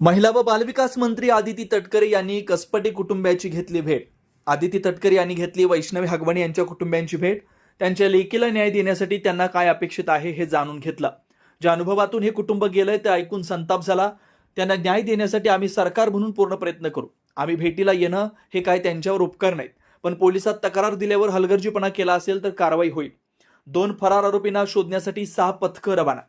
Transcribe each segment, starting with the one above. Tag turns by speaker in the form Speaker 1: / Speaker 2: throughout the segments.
Speaker 1: महिला व बालविकास मंत्री आदिती तटकरे यांनी कसपटे कुटुंबियाची घेतली भेट. आदिती तटकरे यांनी घेतली वैष्णवी हगवणे यांच्या कुटुंबियांची भेट. त्यांच्या लेकीला न्याय देण्यासाठी त्यांना काय अपेक्षित आहे हे जाणून घेतलं. ज्या अनुभवातून हे कुटुंब गेलंय ते ऐकून संताप झाला. त्यांना न्याय देण्यासाठी आम्ही सरकार म्हणून पूर्ण प्रयत्न करू. आम्ही भेटीला येणं हे काय त्यांच्यावर उपकार नाहीत. पण पोलिसात तक्रार दिल्यावर हलगर्जीपणा केला असेल तर कारवाई होईल. दोन फरार आरोपींना शोधण्यासाठी सहा पथकं रवाना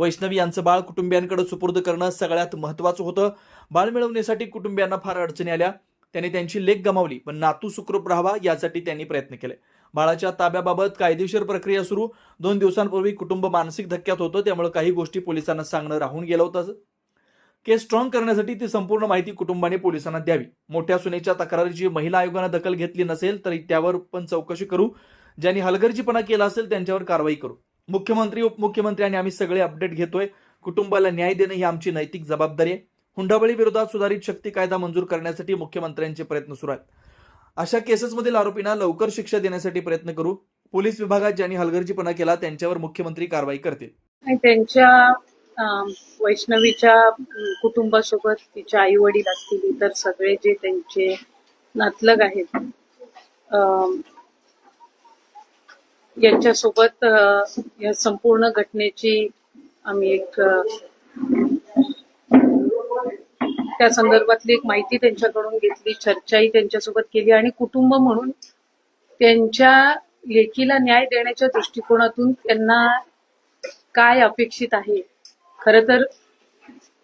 Speaker 1: वैष्णवी यांचं बाळ कुटुंबियांकडे सुपूर्द करणं सगळ्यात महत्त्वाचं होतं. बाळ मिळवण्यासाठी कुटुंबियांना फार अडचणी आल्या. त्यांनी त्यांची लेख गमावली. पण नातू सुखरूप राहावा यासाठी त्यांनी प्रयत्न केले. बाळाच्या ताब्याबाबत कायदेशीर प्रक्रिया सुरू. दोन दिवसांपूर्वी कुटुंब मानसिक धक्क्यात होतं. त्यामुळे काही गोष्टी पोलिसांना सांगणं राहून गेलं होतं. केस स्ट्रॉंग करण्यासाठी ती संपूर्ण माहिती कुटुंबाने पोलिसांना द्यावी. मोठ्या सुनेच्या तक्रारीची महिला आयोगानं दखल घेतली नसेल तर त्यावर पण चौकशी करू. ज्यांनी हलगर्जीपणा केला असेल त्यांच्यावर कारवाई करू. मुख्यमंत्री उपमुख्यमंत्री आणि आम्ही सगळे अपडेट घेतोय. कुटुंबाला न्याय देणं ही आमची नैतिक जबाबदारी आहे. हुंडाबळी विरोधात सुधारित शक्ती कायदा मंजूर करण्यासाठी मुख्यमंत्र्यांचे प्रयत्न सुरू आहेत. अशा केसेसमधील आरोपींना लवकर शिक्षा देण्यासाठी प्रयत्न करू. पोलीस विभागात ज्यांनी हलगर्जीपणा केला त्यांच्यावर मुख्यमंत्री कारवाई करतील.
Speaker 2: त्यांच्या वैष्णवीच्या कुटुंबासोबत तिच्या आई वडील असतील इतर सगळे जे त्यांचे नातलग आहेत यांच्यासोबत या संपूर्ण घटनेची आम्ही एक त्या संदर्भातली एक माहिती त्यांच्याकडून घेतली चर्चाही त्यांच्यासोबत केली आणि कुटुंब म्हणून त्यांच्या लेखीला न्याय देण्याच्या दृष्टिकोनातून त्यांना काय अपेक्षित आहे. खर तर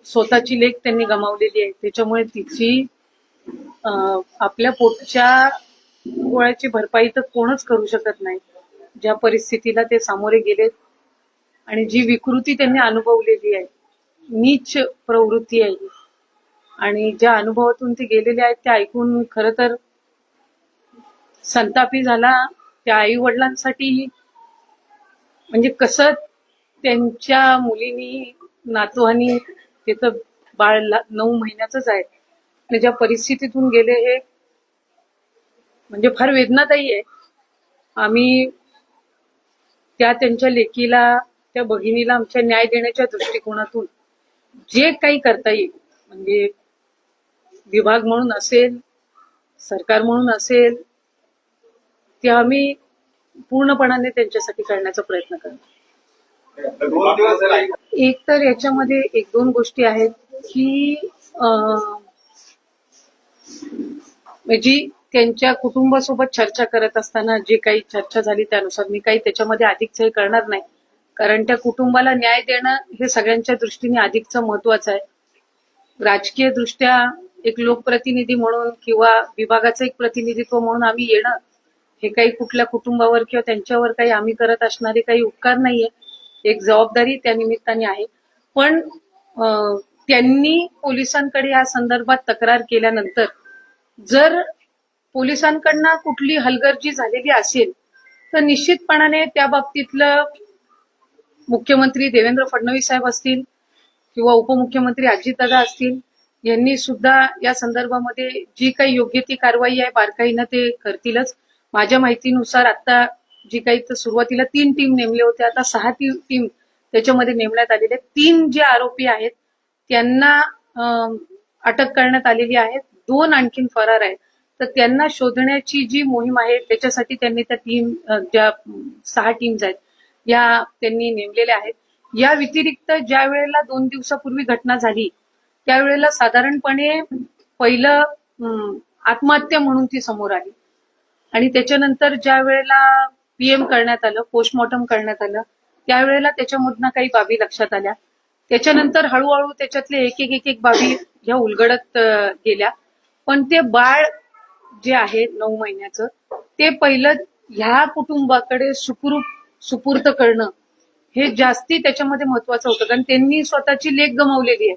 Speaker 2: स्वतःची लेख त्यांनी गमावलेली आहे. त्याच्यामुळे तिची आपल्या पोटच्या गोळ्याची भरपाई तर कोणच करू शकत नाही. ज्या परिस्थितीला ते सामोरे गेलेत आणि जी विकृती त्यांनी अनुभवलेली आहे नीच प्रवृत्ती आहे. आणि ज्या अनुभवातून ते गेलेले आहेत ते ऐकून खर तर संतापी झाला त्या आई वडिलांसाठी म्हणजे कसं त्यांच्या मुलीनी नातवानी ते तर बाळ ला- नऊ महिन्याचंच आहे. आणि ज्या परिस्थितीतून गेले हे म्हणजे फार वेदनादायी आहे. आम्ही त्या त्यांच्या लेकीला त्या भगिनीला आमच्या न्याय देण्याच्या दृष्टिकोनातून जे काही करता येईल म्हणजे विभाग म्हणून असेल सरकार म्हणून असेल ते आम्ही पूर्णपणाने त्यांच्यासाठी करण्याचा प्रयत्न करतो. एक तर याच्यामध्ये एक दोन गोष्टी आहेत की जी म्हणजे त्यांच्या कुटुंबासोबत चर्चा करत असताना जे काही चर्चा झाली त्यानुसार मी काही त्याच्यामध्ये अधिकच हे करणार नाही. कारण त्या कुटुंबाला न्याय देणं हे सगळ्यांच्या दृष्टीने अधिकच महत्वाचं आहे. राजकीय दृष्ट्या एक लोकप्रतिनिधी म्हणून किंवा विभागाचं एक प्रतिनिधित्व म्हणून आम्ही येणं हे काही कुठल्या कुटुंबावर किंवा त्यांच्यावर काही आम्ही करत असणारे काही उपकार नाहीये. एक जबाबदारी त्या निमित्ताने आहे. पण अं, त्यांनी पोलिसांकडे या संदर्भात तक्रार केल्यानंतर जर पोलिसांकडनं कुठली हलगर्जी झालेली असेल तर निश्चितपणाने त्या बाबतीतलं मुख्यमंत्री देवेंद्र फडणवीस साहेब असतील किंवा उपमुख्यमंत्री अजितदादा असतील यांनी सुद्धा या संदर्भामध्ये जी काही योग्य ती कारवाई आहे बारकाईनं ते करतीलच. माझ्या माहितीनुसार आता जी काही तर सुरुवातीला तीन टीम नेमले होते आता सहा टीम त्याच्यामध्ये नेमण्यात आलेले आहेत. तीन जे आरोपी आहेत त्यांना अटक करण्यात आलेली आहे दोन आणखीन फरार आहेत. तर त्यांना शोधण्याची जी मोहीम आहे त्याच्यासाठी त्यांनी त्या टीम ज्या सहा टीम्स आहेत या त्यांनी नेमलेल्या आहेत. या व्यतिरिक्त ज्या वेळेला दोन दिवसापूर्वी घटना झाली त्यावेळेला साधारणपणे पहिलं आत्महत्या म्हणून ती समोर आली. आणि त्याच्यानंतर ज्या वेळेला पीएम करण्यात आलं पोस्टमॉर्टम करण्यात आलं त्यावेळेला त्याच्यामधनं काही बाबी लक्षात आल्या. त्याच्यानंतर हळूहळू त्याच्यातले एक एक एक एक बाबी ह्या उलगडत गेल्या. पण ते बाळ जे आहे नऊ महिन्याचं ते पहिलं ह्या कुटुंबाकडे सुखरूप सुपूर्त करणं हे जास्ती त्याच्यामध्ये महत्वाचं होतं. कारण त्यांनी स्वतःची लेख गमावलेली आहे.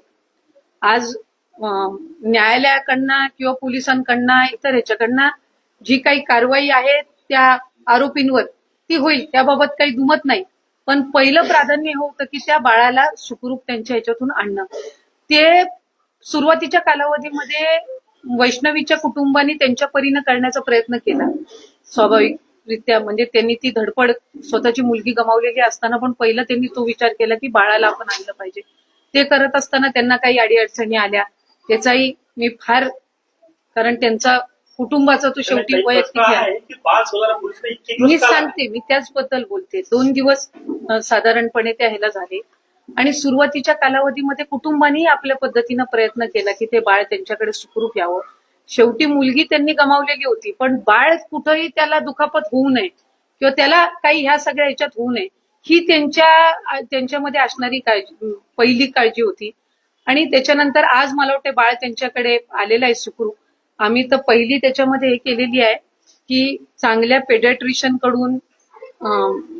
Speaker 2: आज न्यायालयाकडनं किंवा पोलिसांकडनं इतर ह्याच्याकडनं जी काही कारवाई आहे त्या आरोपींवर ती होईल. त्याबाबत काही दुमत नाही. पण पहिलं प्राधान्य हे होतं की त्या बाळाला सुखरूप त्यांच्या ह्याच्यातून आणणं. ते सुरुवातीच्या कालावधीमध्ये वैष्णवीच्या कुटुंबाने त्यांच्या परीनं करण्याचा प्रयत्न केला. स्वाभाविकरित्या म्हणजे त्यांनी ती धडपड स्वतःची मुलगी गमावलेली असताना पण पहिलं त्यांनी तो विचार केला की बाळाला आपण आणलं पाहिजे. ते करत असताना त्यांना काही अडीअडचणी आल्या. त्याचाही मी फार कारण त्यांचा कुटुंबाचा तो शेवटी वैयक्तिक मी सांगते मी त्याचबद्दल बोलते. दोन दिवस साधारणपणे त्या ह्याला झाले. आणि सुरुवातीच्या कालावधीमध्ये कुटुंबानेही आपल्या पद्धतीनं प्रयत्न केला की ते बाळ त्यांच्याकडे सुखरूप यावं. शेवटी मुलगी त्यांनी गमावलेली होती पण बाळ कुठंही त्याला दुखापत होऊ नये किंवा त्याला काही ह्या सगळ्या ह्याच्यात होऊ नये ही त्यांच्या त्यांच्यामध्ये असणारी काळजी पहिली काळजी होती. आणि त्याच्यानंतर आज मला वाटतं बाळ त्यांच्याकडे आलेलं आहे सुखरूप. आम्ही तर पहिली त्याच्यामध्ये हे केलेली आहे की चांगल्या पेडियाट्रिशियनकडून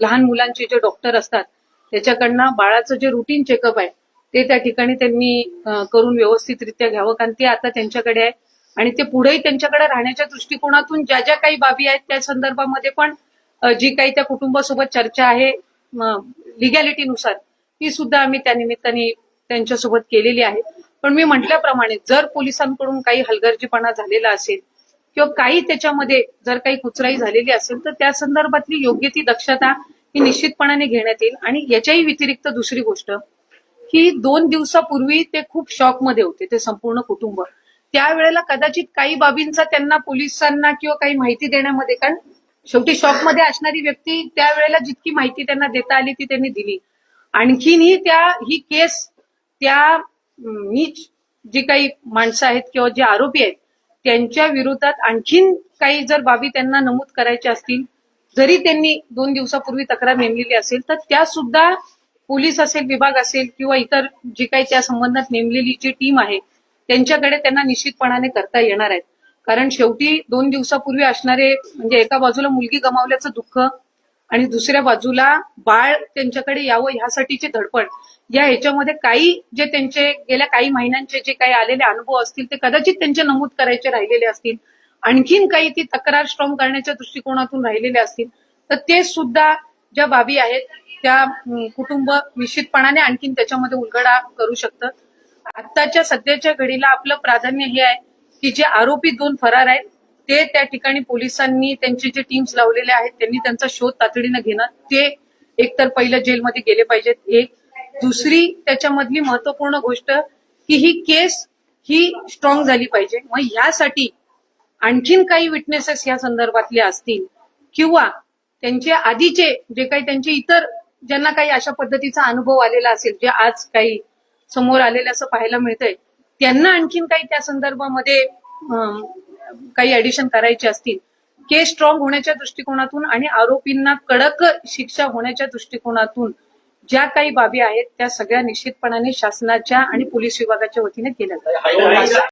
Speaker 2: लहान मुलांचे जे डॉक्टर असतात त्याच्याकडनं बाळाचं जे रुटीन चेकअप आहे ते त्या ठिकाणी त्यांनी करून व्यवस्थितरित्या घ्यावं कारण ते आता त्यांच्याकडे आहे. आणि ते पुढेही त्यांच्याकडे राहण्याच्या दृष्टिकोनातून ज्या ज्या काही बाबी आहेत त्या संदर्भामध्ये पण जी काही त्या कुटुंबासोबत चर्चा आहे लिगॅलिटीनुसार ती सुद्धा आम्ही त्या निमित्ताने त्यांच्यासोबत केलेली आहे. पण मी म्हटल्याप्रमाणे जर पोलिसांकडून काही हलगर्जीपणा झालेला असेल किंवा काही त्याच्यामध्ये जर काही कुचराई झालेली असेल तर त्या संदर्भातली योग्य ती दक्षता ही निश्चितपणाने घेण्यात येईल. आणि याच्याही व्यतिरिक्त दुसरी गोष्ट की दोन दिवसापूर्वी ते खूप शॉकमध्ये होते ते संपूर्ण कुटुंब. त्यावेळेला कदाचित काही बाबींचा त्यांना पोलिसांना किंवा काही माहिती देण्यामध्ये कारण शेवटी शॉकमध्ये असणारी व्यक्ती त्यावेळेला जितकी माहिती त्यांना देता आली ती त्यांनी दिली. आणखीनही त्या ही केस त्या अं, नीच जी काही माणसं आहेत किंवा जे आरोपी आहेत त्यांच्या विरोधात आणखीन काही जर बाबी त्यांना नमूद करायच्या असतील जरी त्यांनी दोन दिवसापूर्वी तक्रार नेमलेली असेल तर त्या सुद्धा पोलीस असेल विभाग असेल किंवा इतर जी काही त्या संबंधात नेमलेली जी टीम आहे त्यांच्याकडे त्यांना निश्चितपणाने करता येणार आहेत. कारण शेवटी दोन दिवसापूर्वी असणारे म्हणजे एका बाजूला मुलगी गमावल्याचं दुःख आणि दुसऱ्या बाजूला बाळ त्यांच्याकडे यावं ह्यासाठीचे धडपड या ह्याच्यामध्ये काही जे त्यांचे गेल्या काही महिन्यांचे जे काही आलेले अनुभव असतील ते कदाचित त्यांचे नमूद करायचे राहिलेले असतील. आणखीन काही ती तक्रार स्ट्रॉंग करण्याच्या दृष्टिकोनातून राहिलेले असतील तर ते सुद्धा ज्या बाबी आहेत त्या कुटुंब निश्चितपणाने आणखीन त्याच्यामध्ये उलगडा करू शकतं. आत्ताच्या सध्याच्या घडीला आपलं प्राधान्य हे आहे की जे आरोपी दोन फरार आहेत ते त्या ठिकाणी पोलिसांनी त्यांचे जे टीम्स लावलेले आहेत त्यांनी त्यांचा शोध तातडीनं घेणं ते एकतर पहिलं जेलमध्ये गेले पाहिजेत. एक. दुसरी त्याच्यामधली महत्त्वपूर्ण गोष्ट की ही केस ही स्ट्रॉंग झाली पाहिजे. मग ह्यासाठी आणखीन काही विटनेसेस या संदर्भातले असतील किंवा त्यांचे आधीचे जे काही त्यांचे इतर ज्यांना काही अशा पद्धतीचा अनुभव आलेला असेल जे आज काही समोर आलेले असं पाहायला मिळतंय त्यांना आणखीन काही त्या संदर्भामध्ये काही ऍडिशन करायचे असतील. केस स्ट्रॉंग होण्याच्या दृष्टिकोनातून आणि आरोपींना कडक शिक्षा होण्याच्या दृष्टिकोनातून ज्या काही बाबी आहेत त्या सगळ्या निश्चितपणाने शासनाच्या आणि पोलीस विभागाच्या वतीने केल्या
Speaker 3: जातात.